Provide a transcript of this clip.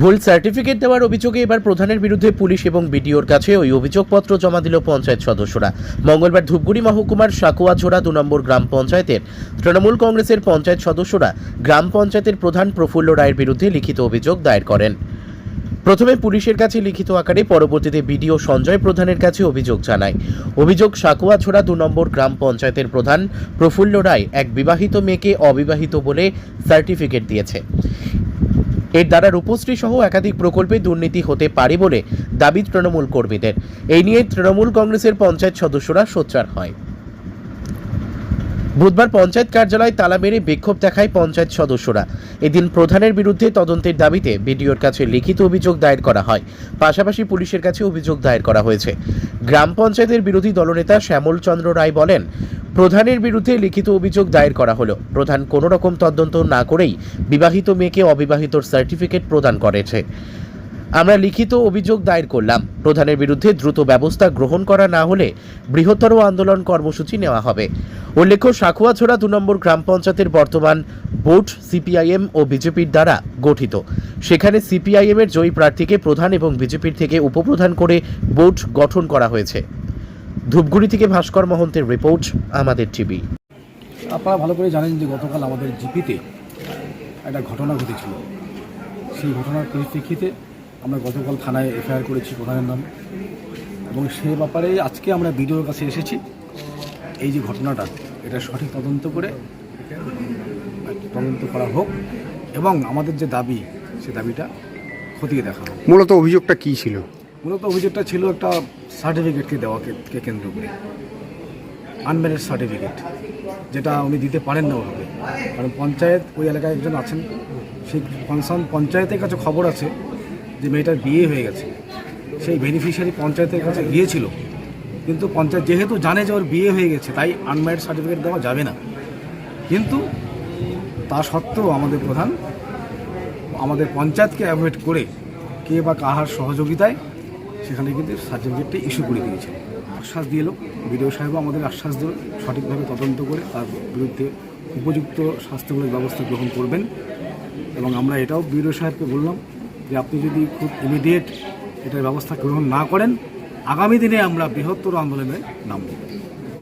ভুল সার্টিফিকেট দেওয়ার অভিযোগে এবার প্রধানের বিরুদ্ধে পুলিশ এবং বিডিওর কাছে ওই অভিযোগপত্র জমা দিল পঞ্চায়েত সদস্যরা। মঙ্গলবার ধূপগুড়ি মহকুমার সাকুয়াঝোড়া দু নম্বর গ্রাম পঞ্চায়েতের তৃণমূল কংগ্রেসের পঞ্চায়েত সদস্যরা গ্রাম পঞ্চায়েতের প্রধান প্রফুল্ল রায়ের বিরুদ্ধে লিখিত অভিযোগ দায়ের করেন। প্রথমে পুলিশের কাছে লিখিত আকারে পরবর্তীতে বিডিও সঞ্জয় প্রধানের কাছে অভিযোগ জানায়। অভিযোগ সাকুয়াছড়া দু নম্বর গ্রাম পঞ্চায়েতের প্রধান প্রফুল্ল রায় এক বিবাহিত মেয়েকে অবিবাহিত বলে সার্টিফিকেট দিয়েছে। এর দ্বারা রূপশ্রী সহ একাধিক প্রকল্পে দুর্নীতি হতে পারে বলে দাবি তৃণমূল কর্মীদের। এই নিয়ে তৃণমূল কংগ্রেসের পঞ্চায়েত সদস্যরা সোচ্চার হয়। বুধবার পঞ্চায়েত কার্যালয় তালা মেরে বিক্ষোভ দেখায় পঞ্চায়েত সদস্যরা। এদিন প্রধানের বিরুদ্ধে তদন্তের দাবিতে বিডিওর কাছে লিখিত অভিযোগ দায়ের করা হয়। পাশাপাশি পুলিশের কাছে অভিযোগ দায়ের করা হয়েছে। গ্রাম পঞ্চায়েতের বিরোধী দলনেতা শ্যামল চন্দ্র রায় বলেন প্রধানের বিরুদ্ধে লিখিত অভিযোগ দায়ের করা হলো। প্রধান কোনো রকম তদন্ত না করেই বিবাহিত মেয়েকে অবিবাহিতর সার্টিফিকেট প্রদান করেছে। আমরা লিখিত অভিযোগ দায়ের করলাম। প্রধানের বিরুদ্ধে দ্রুত ব্যবস্থা গ্রহণ করা না হলে বৃহত্তর আন্দোলন কর্মসূচি নেওয়া হবে। উল্লেখ্য, সাকুয়াছড়া দু নম্বর গ্রাম পঞ্চায়েতের বর্তমান বোর্ড সিপিআইএম ও বিজেপির দ্বারা গঠিত। সেখানে সিপিআইএম এর জয়ী প্রার্থীকে প্রধান এবং বিজেপির থেকে উপপ্রধান করে বোর্ড গঠন করা হয়েছে। ধূপগুড়ি থেকে ভাস্কর মহন্তের রিপোর্ট আমাদের টিভি। আপনারা ভালো করে জানেন যে গতকাল আমাদের জিপিতে একটা ঘটনা ঘটেছিল। সেই ঘটনার পরিপ্রেক্ষিতে আমরা গতকাল থানায় এফআইআর করেছি প্রধানের নাম। এবং সে ব্যাপারে আজকে আমরা বিডিওর কাছে এসেছি। এই যে ঘটনাটা এটা সঠিক তদন্ত করে তদন্ত করা হোক এবং আমাদের যে দাবি সে দাবিটা খতিয়ে দেখা হোক। মূলত অভিযোগটা কী ছিল? মূলত অভিযোগটা ছিল একটা সার্টিফিকেটকে দেওয়াকে, কে কেন্দ্র করে। আনম্যারেড সার্টিফিকেট যেটা উনি দিতে পারেন না ওভাবে। কারণ পঞ্চায়েত, ওই এলাকায় একজন আছেন। সেই কনসার্ন পঞ্চায়েতের কাছে খবর আছে যে মেয়েটার বিয়ে হয়ে গেছে। সেই বেনিফিশিয়ারি পঞ্চায়েতের কাছে গিয়েছিল। কিন্তু পঞ্চায়েত যেহেতু জানে যে ওর বিয়ে হয়ে গেছে, তাই আনম্যারিড সার্টিফিকেট দেওয়া যাবে না। কিন্তু তা সত্ত্বেও আমাদের প্রধান, আমাদের পঞ্চায়েতকে অ্যাভয়েড করে কে বা কাহার সহযোগিতায় সেখানে কিন্তু সার্টিফিকেটটি ইস্যু করে দিয়েছে। আশ্বাস দিয়ে এলো। বিডিও সাহেবও আমাদের আশ্বাস দিল, সঠিকভাবে তদন্ত করে তার বিরুদ্ধে উপযুক্ত স্বাস্থ্যমূলক ব্যবস্থা গ্রহণ করবেন। এবং আমরা এটাও বিডিও সাহেবকে বললাম যে আপনি যদি খুব ইমিডিয়েট এটার ব্যবস্থা গ্রহণ না করেন, আগামী দিনে আমরা বৃহত্তর আন্দোলনে নামব।